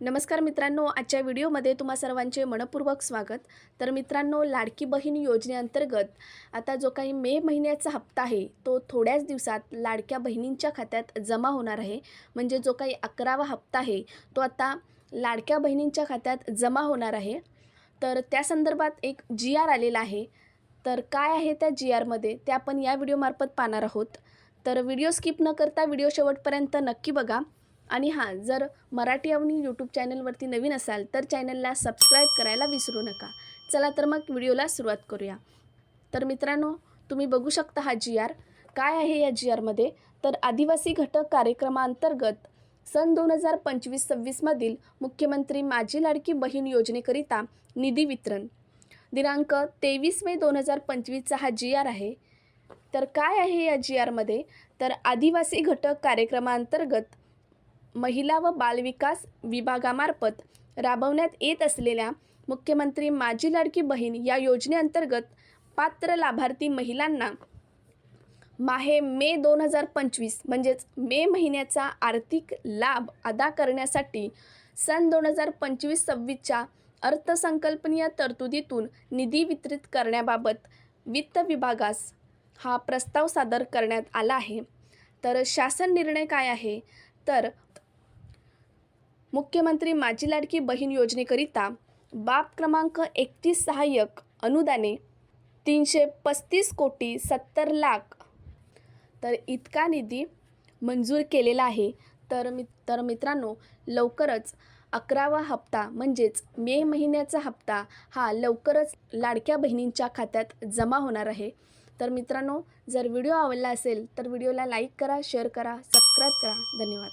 नमस्कार मित्रांनो आजच्या व्हिडिओमध्ये तुम्हा सर्वांचे मनपूर्वक स्वागत. तर मित्रांनो लाडकी बहीण योजनेअंतर्गत आता जो काही मे महिन्याचा हप्ता आहे तो थोड्याच दिवसात लाडक्या बहिणींच्या खात्यात जमा होणार आहे. म्हणजे जो काही अकरावा हप्ता आहे तो आता लाडक्या बहिणींच्या खात्यात जमा होणार आहे. तर त्या संदर्भात एक जी आर आलेला आहे. तर काय आहे त्या जी आरमध्ये ते आपण या व्हिडिओमार्फत पाहणार आहोत. तर व्हिडिओ स्किप न करता व्हिडिओ शेवटपर्यंत नक्की बघा. आणि हां जर मराठी अवनी यूट्यूब चॅनलवरती नवीन असाल तर चॅनलला सबस्क्राईब करायला विसरू नका. चला तर मग व्हिडिओला सुरुवात करूया. तर मित्रांनो तुम्ही बघू शकता हा जी आर काय आहे या जी आरमध्ये तर आदिवासी घटक कार्यक्रमाअंतर्गत सन दोन हजार पंचवीस सव्वीसमधील मुख्यमंत्री माझी लाडकी बहीण योजनेकरिता निधी वितरण. दिनांक तेवीस मे दोन हजार पंचवीसचा हा जी आर आहे. तर काय आहे या जी आरमध्ये तर आदिवासी घटक कार्यक्रमाअंतर्गत महिला व बालविकास विभागामार्फत राबवण्यात येत असलेल्या मुख्यमंत्री माझी लाडकी बहीण या योजनेअंतर्गत पात्र लाभार्थी महिलांना माहे मे दोन हजार पंचवीस म्हणजेच मे महिन्याचा आर्थिक लाभ अदा करण्यासाठी सन दोन हजार पंचवीस सव्वीसच्या अर्थसंकल्पनीय तरतुदीतून निधी वितरित करण्याबाबत वित्त विभागास हा प्रस्ताव सादर करण्यात आला आहे. तर शासन निर्णय काय आहे? तर मुख्यमंत्री माझी लाडकी बहीण योजनेकरिता बाप क्रमांक एकतीस सहाय्यक अनुदाने तीनशे पस्तीस कोटी सत्तर लाख. तर इतका निधी मंजूर केलेला आहे. तर मि तर मित्रांनो लवकरच अकरावा हप्ता म्हणजेच मे महिन्याचा हप्ता हा लवकरच लाडक्या बहिणींच्या खात्यात जमा होणार आहे. तर मित्रांनो जर व्हिडिओ आवडला असेल तर व्हिडिओला लाईक करा शेअर करा सबस्क्राईब करा. धन्यवाद.